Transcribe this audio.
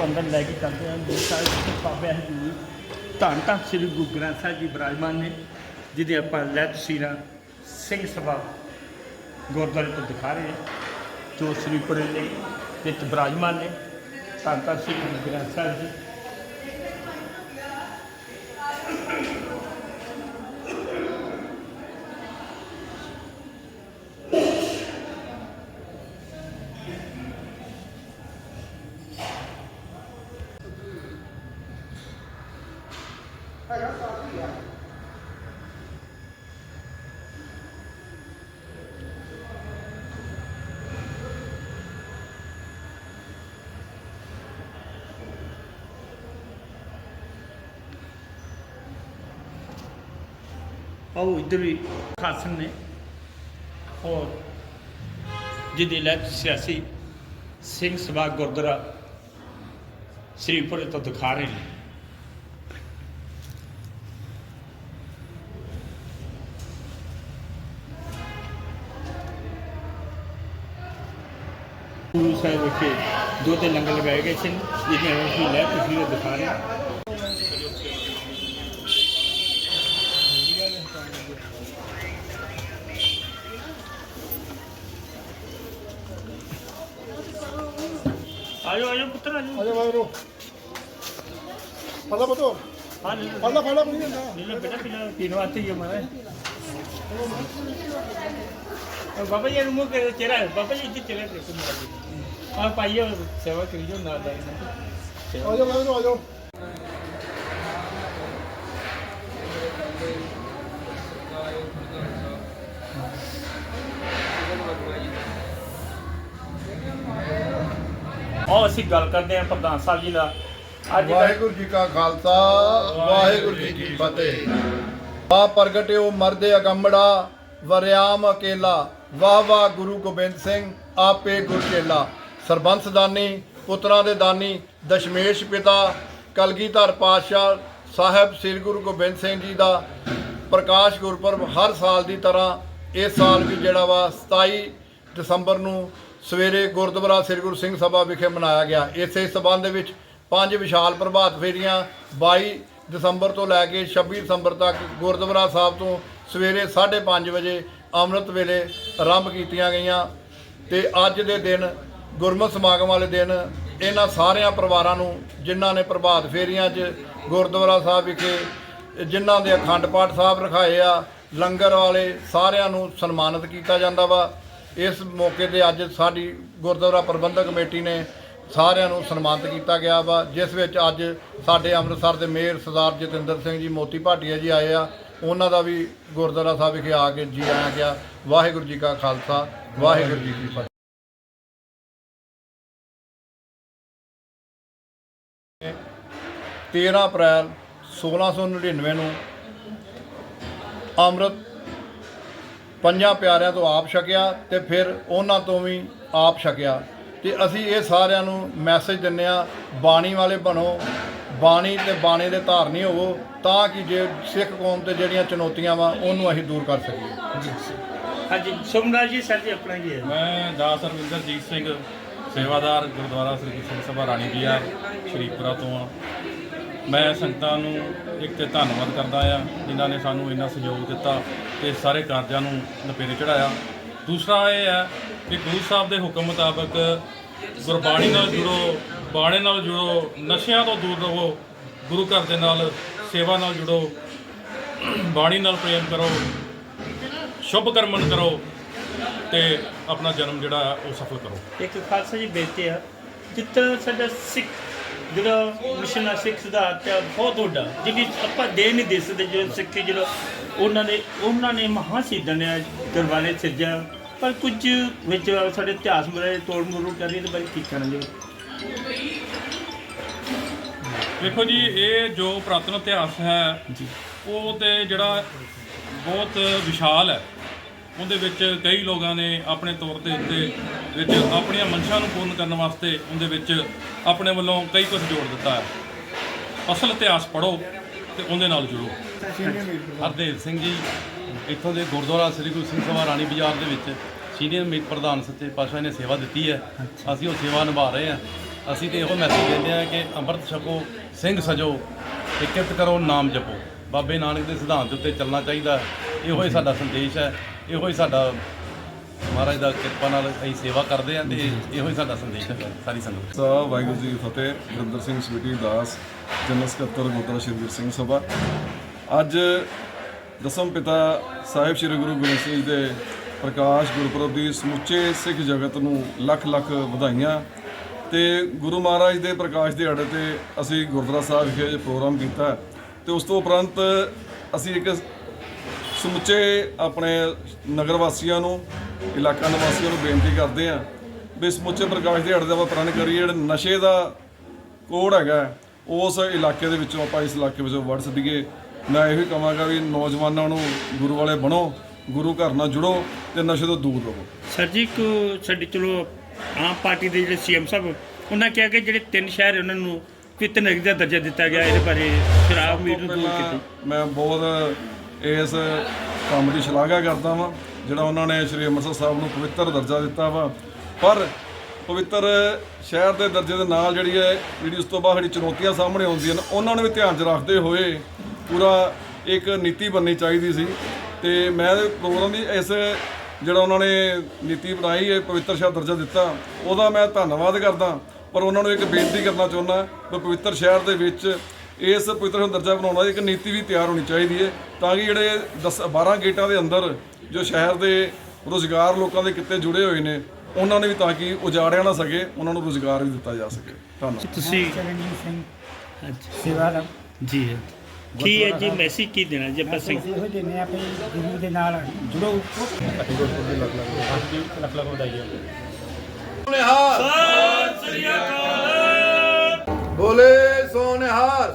ਆਓ ਅੰਦਰ ਲੈ ਕੇ ਚੱਲਦੇ ਹਾਂ ਗੁਰੂ ਸਾਹਿਬ ਬਾਬਾ ਬਾਬੇ ਹਜੂਰ ਧੰਨ ਧੰਨ ਸ੍ਰੀ ਗੁਰੂ ਗ੍ਰੰਥ ਸਾਹਿਬ ਜੀ ਬਿਰਾਜਮਾਨ ਨੇ, ਜਿਹਦੇ ਆਪਾਂ ਲੈ ਤਸਵੀਰਾਂ ਸਿੰਘ ਸਭਾ ਗੁਰਦੁਆਰੇ ਤੋਂ ਦਿਖਾ ਰਹੇ ਹਾਂ, ਜੋ ਸ੍ਰੀਪੁਰੇ ਦੇ ਵਿੱਚ ਬਿਰਾਜਮਾਨ ਨੇ। ਧੰਨ ਧੰਨ ਸ੍ਰੀ ਗੁਰੂ ਗ੍ਰੰਥ ਸਾਹਿਬ ਜੀ। ਆਓ ਇੱਧਰ ਵੀ ਖਾਸਨ ਨੇ ਔਰ ਜਿਹਦੀ ਲੈ ਸਿਆਸੀ ਸਿੰਘ ਸਭਾ ਗੁਰਦੁਆਰਾ ਸ੍ਰੀ ਸ੍ਰੀਪੁਰੇ ਤੋਂ ਦਿਖਾ ਰਹੇ ਨੇ। ਗੁਰੂ ਸਾਹਿਬ ਵਿਖੇ ਦੋ ਤੇ ਲੰਗਰ ਲਗਾਏ ਗਏ ਸਨ ਜਿਹਨੇ ਅਸੀਂ ਲੈ ਤਸਵੀਰਾਂ ਦਿਖਾ ਰਹੇ ਹਾਂ। ਆਜੋ ਆਜੋ ਪੁੱਤਰ ਆਜੋ। ਅਜੇ ਵਾਇਰੋ ਫਲਾ ਬਤੋ ਹਾਂ ਲੈ ਲਓ। ਫਲਾ ਫਲਾ ਕੋਈ ਨਹੀਂ ਲੈ ਲਓ ਬੇਟਾ ਪਿਲਾ ਪੀਣ ਵਾਸਤੇ ਹੀ ਬਾਬਾ ਜੀ ਚਿਹਰਾ ਅਸੀਂ ਗੱਲ ਕਰਦੇ ਹਾਂ ਪ੍ਰਧਾਨ ਸਾਹਿਬ ਜੀ ਦਾ ਅੱਜ ਵਾਹਿਗੁਰੂ ਜੀ ਕਾ ਖਾਲਸਾ ਵਾਹਿਗੁਰੂ ਜੀ ਕੀ ਫਤਿਹ। ਆ ਪ੍ਰਗਟਿਓ ਮਰਦੇ ਅਗੰਮੜਾ ਵਰਿਆਮ ਅਕੇਲਾ। ਵਾਹ ਵਾਹ ਗੁਰੂ ਗੋਬਿੰਦ ਸਿੰਘ, ਆਪੇ ਗੁਰ ਚੇਲਾ। ਸਰਬੰਸ ਦਾਨੀ, ਪੁੱਤਰਾਂ ਦੇ ਦਾਨੀ, ਦਸ਼ਮੇਸ਼ ਪਿਤਾ, ਕਲਗੀਧਰ ਪਾਤਸ਼ਾਹ ਸਾਹਿਬ ਸ੍ਰੀ ਗੁਰੂ ਗੋਬਿੰਦ ਸਿੰਘ ਜੀ ਦਾ ਪ੍ਰਕਾਸ਼ ਗੁਰਪੁਰਬ ਹਰ ਸਾਲ ਦੀ ਤਰ੍ਹਾਂ ਇਸ ਸਾਲ ਵੀ ਜਿਹੜਾ ਵਾ 27 ਦਸੰਬਰ ਨੂੰ ਸਵੇਰੇ ਗੁਰਦੁਆਰਾ ਸ੍ਰੀ ਗੁਰੂ ਸਿੰਘ ਸਭਾ ਵਿਖੇ ਮਨਾਇਆ ਗਿਆ। ਇਸੇ ਸਬੰਧ ਵਿੱਚ ਪੰਜ ਵਿਸ਼ਾਲ ਪ੍ਰਭਾਤ ਫੇਰੀਆਂ 22 ਦਸੰਬਰ ਤੋਂ ਲੈ ਕੇ 26 ਦਸੰਬਰ ਤੱਕ ਗੁਰਦੁਆਰਾ ਸਾਹਿਬ ਤੋਂ ਸਵੇਰੇ 5:30 ਵਜੇ ਅੰਮ੍ਰਿਤ ਵੇਲੇ ਆਰੰਭ ਕੀਤੀਆਂ ਗਈਆਂ ਤੇ ਅੱਜ ਦੇ ਦਿਨ ਗੁਰਮਤਿ ਸਮਾਗਮ ਵਾਲੇ ਦਿਨ, ਇਹਨਾਂ ਸਾਰਿਆਂ ਪਰਿਵਾਰਾਂ ਨੂੰ, ਜਿਨ੍ਹਾਂ ਨੇ ਪ੍ਰਭਾਤ ਫੇਰੀਆਂ 'ਚ ਗੁਰਦੁਆਰਾ ਸਾਹਿਬ ਵਿਖੇ, ਜਿਨ੍ਹਾਂ ਦੇ ਅਖੰਡ ਪਾਠ ਸਾਹਿਬ ਰਖਾਏ ਆ, ਲੰਗਰ ਵਾਲੇ ਸਾਰਿਆਂ ਨੂੰ ਸਨਮਾਨਿਤ ਕੀਤਾ ਜਾਂਦਾ ਵਾ। ਇਸ ਮੌਕੇ ਤੇ ਅੱਜ ਸਾਡੀ ਗੁਰਦੁਆਰਾ ਪ੍ਰਬੰਧਕ ਕਮੇਟੀ ਨੇ ਸਾਰਿਆਂ ਨੂੰ ਸਨਮਾਨਿਤ ਕੀਤਾ ਗਿਆ ਵਾ, ਜਿਸ ਵਿੱਚ ਅੱਜ ਸਾਡੇ ਅੰਮ੍ਰਿਤਸਰ ਦੇ ਮੇਅਰ ਸਰਦਾਰ ਜਤਿੰਦਰ ਸਿੰਘ ਜੀ ਮੋਤੀ ਭਾਟੀਆ ਜੀ ਆਏ ਆ। ਉਹਨਾਂ ਦਾ ਵੀ ਗੁਰਦੁਆਰਾ ਸਾਹਿਬ ਵਿਖੇ ਆ ਕੇ ਜੀ ਆਇਆ ਗਿਆ ਵਾਹਿਗੁਰੂ ਜੀ ਕਾ ਖਾਲਸਾ, ਵਾਹਿਗੁਰੂ ਜੀ ਕੀ ਫਤਿਹ। 13 ਅਪ੍ਰੈਲ 1699 ਨੂੰ ਅੰਮ੍ਰਿਤ ਪੰਜਾਂ ਪਿਆਰਿਆਂ ਤੋਂ ਆਪ ਛਕਿਆ ਤੇ ਫਿਰ ਉਹਨਾਂ ਤੋਂ ਵੀ ਆਪ ਛਕਿਆ। ਤੇ ਅਸੀਂ ਇਹ ਸਾਰਿਆਂ ਨੂੰ ਮੈਸੇਜ ਦਿੰਨੇ ਆ ਬਾਣੀ ਵਾਲੇ ਬਣੋ ਬਾਣੀ ਤੇ ਬਾਣੀ ਦੇ ਧਾਰਨੀ ਹੋਵੋ ਤਾਂ ਕਿ ਜੇ ਸਿੱਖ ਕੌਮ ਤੇ ਜਿਹੜੀਆਂ ਚੁਣੌਤੀਆਂ ਵਾ ਉਹਨੂੰ ਅਸੀਂ ਦੂਰ ਕਰ ਸਕੀਏ। ਹਾਂਜੀ ਸੁਮਰਾਜ ਜੀ ਸਰ ਜੀ ਆਪਣਾ ਕੀ ਹੈ? ਮੈਂ ਦਾਸ ਰਵਿੰਦਰਜੀਤ ਸਿੰਘ ਸੇਵਾਦਾਰ ਗੁਰਦੁਆਰਾ ਸ੍ਰੀ ਗੁਰੂ ਸਿੰਘ ਸਭਾ ਰਾਣੀ ਬੀਆਰ ਸ਼ਰੀਫਪੁਰਾ ਤੋਂ ਆ ਮੈਂ ਸੰਗਤਾਂ ਨੂੰ ਇੱਕ ਤੇ ਧੰਨਵਾਦ ਕਰਦਾ ਆ ਜਿਨ੍ਹਾਂ ਨੇ ਸਾਨੂੰ ਇੰਨਾ ਸਹਿਯੋਗ ਦਿੱਤਾ ਤੇ ਸਾਰੇ ਕਾਰਜਾਂ ਨੂੰ ਨਪੇਰੇ ਚੜਾਇਆ ਦੂਸਰਾ ਇਹ ਹੈ ਕਿ ਗੁਰੂ ਸਾਹਿਬ ਦੇ ਹੁਕਮ ਮੁਤਾਬਕ ਗੁਰਬਾਣੀ ਨਾਲ ਜੁੜੋ ਬਾਣੇ ਨਾਲ ਜੁੜੋ, ਨਸ਼ਿਆਂ ਤੋਂ ਦੂਰ ਰਹੋ, ਗੁਰੂ ਘਰ ਦੇ ਨਾਲ ਸੇਵਾ ਨਾਲ ਜੁੜੋ, ਬਾਣੀ ਨਾਲ ਪ੍ਰੇਮ ਕਰੋ, ਸ਼ੁਭ ਕਰਮਨ ਕਰੋ ਤੇ ਆਪਣਾ ਜਨਮ ਜਿਹੜਾ ਉਹ ਸਫਲ ਕਰੋ। ਇੱਕ ਖਾਲਸਾ ਜੀ ਬੇਨਤੀ ਆ, ਜਿੱਦਾਂ ਸਾਡਾ ਸਿੱਖ, ਜਿਹੜਾ ਮਿਸ਼ਨ ਆ, ਸਿੱਖ ਸੁਧਾਰ ਆ, ਬਹੁਤ ਵੱਡਾ। ਜਿਹਦੀ ਆਪਾਂ ਦੇ ਨਹੀਂ ਦੇ ਸਕਦੇ, ਜਿਹੜਾ ਸਿੱਖੀ ਜਿਹੜਾ ਉਹਨਾਂ ਨੇ ਉਹਨਾਂ ਨੇ ਮਹਾਂ ਸ਼ਹੀਦਾਂ ਨੇ ਦਰਬਾਰੇ ਸਿਰਜਿਆ। ਪਰ ਕੁਝ ਵਿੱਚ ਸਾਡੇ ਇਤਿਹਾਸ ਬਾਰੇ ਤੋੜ ਮੋੜ ਕਰ ਰਹੀ ਹੈ ਤੇ ਬਾਰੇ ਕੀ ਕਰਨਾ ਜੀ ਵੇਖੋ ਜੀ ਇਹ ਜੋ ਪ੍ਰਾਤਨ ਇਤਿਹਾਸ ਹੈ ਜੀ। ਉਹ ਤੇ ਜਿਹੜਾ ਬਹੁਤ ਵਿਸ਼ਾਲ ਹੈ। ਉਹਦੇ ਵਿੱਚ ਕਈ ਲੋਕਾਂ ਨੇ ਆਪਣੇ ਤੌਰ ਦੇ ਉੱਤੇ ਵਿੱਚ ਆਪਣੀਆਂ ਮਨਸ਼ਾਂ ਨੂੰ ਪੂਰਨ ਕਰਨ ਵਾਸਤੇ ਉਹਦੇ ਵਿੱਚ ਆਪਣੇ ਵੱਲੋਂ ਕਈ ਕੁਝ ਜੋੜ ਦਿੱਤਾ ਹੈ। ਅਸਲ ਇਤਿਹਾਸ ਪੜ੍ਹੋ ਤੇ ਉਹਦੇ ਨਾਲ ਜੁੜੋ। ਹਰਦੇਵ ਸਿੰਘ ਜੀ ਇੱਥੋਂ ਦੇ ਗੁਰਦੁਆਰਾ ਸ੍ਰੀ ਗੁਰੂ ਸਿੰਘ ਸਭਾ ਰਾਣੀ ਬਾਜ਼ਾਰ ਦੇ ਵਿੱਚ ਸੀਨੀਅਰ ਮੀਤ ਪ੍ਰਧਾਨ ਸੱਚੇ ਪਾਤਸ਼ਾਹ ਨੇ ਸੇਵਾ ਦਿੱਤੀ ਹੈ। ਅਸੀਂ ਉਹ ਸੇਵਾ ਨਿਭਾ ਰਹੇ ਹਾਂ। ਅਸੀਂ ਤੇ ਇਹੋ ਮੈਸੇਜ ਦਿੰਦੇ ਆ ਕਿ ਅੰਮ੍ਰਿਤ ਛਕੋ ਸਿੰਘ ਸਜੋ ਤੇ ਕਿਰਤ ਕਰੋ ਨਾਮ ਜਪੋ। ਬਾਬੇ ਨਾਨਕ ਦੇ ਸਿਧਾਂਤ ਉੱਤੇ ਚੱਲਣਾ ਚਾਹੀਦਾ ਇਹੋ ਹੀ ਸਾਡਾ ਸੰਦੇਸ਼ ਹੈ। ਇਹੋ ਹੀ ਸਾਡਾ ਮਹਾਰਾਜ ਦਾ ਕਿਰਪਾ ਨਾਲ ਅਸੀਂ ਸੇਵਾ ਕਰਦੇ ਆ ਤੇ ਇਹੋ ਹੀ ਸਾਡਾ ਸੰਦੇਸ਼ ਹੈ। ਸਾਰੀ ਸੰਗਤ। ਸਾ ਵਾਹਿਗੁਰੂ ਜੀ ਫਤਿਹ। ਗੁਰਿੰਦਰ ਸਿੰਘ ਸਵੀਟੀ ਦਾਸ ਜਨਰਲ ਸਕੱਤਰ ਗੁਰਦੁਆਰਾ ਸ਼੍ਰੀ ਸਿੰਘ ਸਭਾ। ਅੱਜ ਦਸਮ ਪਿਤਾ ਸਾਹਿਬ ਸ੍ਰੀ ਗੁਰੂ ਗੋਬਿੰਦ ਸਿੰਘ ਜੀ ਦੇ ਪ੍ਰਕਾਸ਼ ਗੁਰਪੁਰਬ ਦੀ ਸਮੁੱਚੇ ਸਿੱਖ ਜਗਤ ਨੂੰ ਲੱਖ ਲੱਖ ਵਧਾਈਆਂ। ਤੇ ਗੁਰੂ ਮਹਾਰਾਜ ਦੇ ਪ੍ਰਕਾਸ਼ ਦਿਹਾੜੇ ਤੇ ਅਸੀਂ ਗੁਰਦੁਆਰਾ ਸਾਹਿਬ ਵਿਖੇ ਪ੍ਰੋਗਰਾਮ ਕੀਤਾ ਤੇ ਉਸ ਤੋਂ ਉਪਰੰਤ ਅਸੀਂ ਇੱਕ ਸਮੁੱਚੇ ਆਪਣੇ ਨਗਰ ਵਾਸੀਆਂ ਨੂੰ, ਇਲਾਕਾ ਨਿਵਾਸੀਆਂ ਨੂੰ ਬੇਨਤੀ ਕਰਦੇ ਹਾਂ ਵੀ ਸਮੁੱਚੇ ਪ੍ਰਕਾਸ਼ ਦਿਹਾੜੇ ਦਾ ਆਪਾਂ ਪ੍ਰਣ ਕਰੀਏ, ਜਿਹੜਾ ਨਸ਼ੇ ਦਾ ਕੋੜ ਹੈਗਾ ਉਸ ਇਲਾਕੇ ਦੇ ਵਿੱਚੋਂ ਆਪਾਂ ਇਸ ਇਲਾਕੇ ਵਿੱਚੋਂ ਵੜ ਸਕੀਏ ਮੈਂ ਇਹੋ ਹੀ ਕਹਾਂਗਾ ਵੀ ਨੌਜਵਾਨਾਂ ਨੂੰ ਗੁਰੂ ਵਾਲੇ ਬਣੋ, ਗੁਰੂ ਘਰ ਨਾਲ ਜੁੜੋ ਤੇ ਨਸ਼ੇ ਤੋਂ ਦੂਰ ਰਹੋ। ਸਰ ਜੀ ਕੋ ਸਾਡੀ ਚਲੋ ਆਮ ਪਾਰਟੀ ਦੇ ਜਿਹੜੇ ਸੀਐਮ ਸਾਹਿਬ ਉਹਨਾਂ ਕਿਹਾ ਕਿ ਜਿਹੜੇ ਤਿੰਨ ਸ਼ਹਿਰ ਉਹਨਾਂ ਨੂੰ ਕਿਤੇ ਨਗਰ ਦਾ ਦਰਜਾ ਦਿੱਤਾ ਗਿਆ ਇਹਦੇ ਬਾਰੇ ਸ਼ਰਾਬ ਮੀਟ ਨੂੰ ਦੂਰ ਕੀਤੀ। ਮੈਂ ਬਹੁਤ ਇਸ ਕੰਮ ਦੀ ਸ਼ਲਾਘਾ ਕਰਦਾ ਵਾਂ ਜਿਹੜਾ ਉਹਨਾਂ ਨੇ ਸ੍ਰੀ ਅੰਮ੍ਰਿਤਸਰ ਸਾਹਿਬ ਨੂੰ ਪਵਿੱਤਰ ਦਰਜਾ ਦਿੱਤਾ ਵਾ। ਪਰ ਪਵਿੱਤਰ ਸ਼ਹਿਰ ਦੇ ਦਰਜੇ ਦੇ ਨਾਲ ਜਿਹੜੀ ਹੈ ਜਿਹੜੀ ਉਸ ਤੋਂ ਬਾਅਦ ਜਿਹੜੀ ਚੁਣੌਤੀਆਂ ਸਾਹਮਣੇ ਆਉਂਦੀਆਂ ਨੇ ਉਹਨਾਂ ਨੂੰ ਵੀ ਧਿਆਨ 'ਚ ਰੱਖਦੇ ਹੋਏ ਪੂਰਾ ਇੱਕ ਨੀਤੀ ਬਣਨੀ ਚਾਹੀਦੀ ਸੀ। ਤੇ ਮੈਂ ਪ੍ਰੋਗਰਾਮ ਦੀ ਇਸ ਜਿਹੜਾ ਉਹਨਾਂ ਨੇ ਨੀਤੀ ਬਣਾਈ ਹੈ ਪਵਿੱਤਰ ਸ਼ਹਿਰ ਦਰਜਾ ਦਿੱਤਾ। ਉਹਦਾ ਮੈਂ ਧੰਨਵਾਦ ਕਰਦਾ ਪਰ ਉਹਨਾਂ ਨੂੰ ਇੱਕ ਬੇਨਤੀ ਕਰਨਾ ਚਾਹੁੰਦਾ ਕਿ ਪਵਿੱਤਰ ਸ਼ਹਿਰ ਦੇ ਵਿੱਚ ਇਸ ਪਵਿੱਤਰ ਸ਼ਹਿਰ ਦਰਜਾ ਬਣਾਉਣਾ ਇੱਕ ਨੀਤੀ ਵੀ ਤਿਆਰ ਹੋਣੀ ਚਾਹੀਦੀ ਹੈ ਤਾਂ ਕਿ ਜਿਹੜੇ 10 12 ਗੇਟਾਂ ਦੇ ਅੰਦਰ ਜੋ ਸ਼ਹਿਰ ਦੇ ਰੋਜ਼ਗਾਰ ਲੋਕਾਂ ਦੇ ਕਿੱਤੇ ਜੁੜੇ ਹੋਏ ਨੇ ਉਹਨਾਂ ਨੇ ਵੀ ਤਾਂ ਕਿ ਉਜਾੜਿਆ ਨਾ ਸਕੇ ਉਹਨਾਂ ਨੂੰ ਰੋਜ਼ਗਾਰ ਵੀ ਦਿੱਤਾ ਜਾ ਸਕੇ। ਧੰਨਵਾਦ। ਤੁਸੀਂ ਚਰਨਜੀਤ ਸਿੰਘ ਅੱਛਾ। ਸੇਵਾਦਾਰ ਜੀ ਹੈ ਕੀ ਹੈ ਜੀ? ਮੈਸੇਜ ਕੀ ਦੇਣਾ ਜੀ ਆਪਾਂ ਸਿੰਘ? ਅਸੀਂ ਇਹੋ ਦਿੰਦੇ ਆ ਵੀ ਗੁਰੂ ਦੇ ਨਾਲ ਜੁੜੋ। ਨਿਹਾਰ ਬੋਲੇ ਸੋ ਨਿਹਾਰ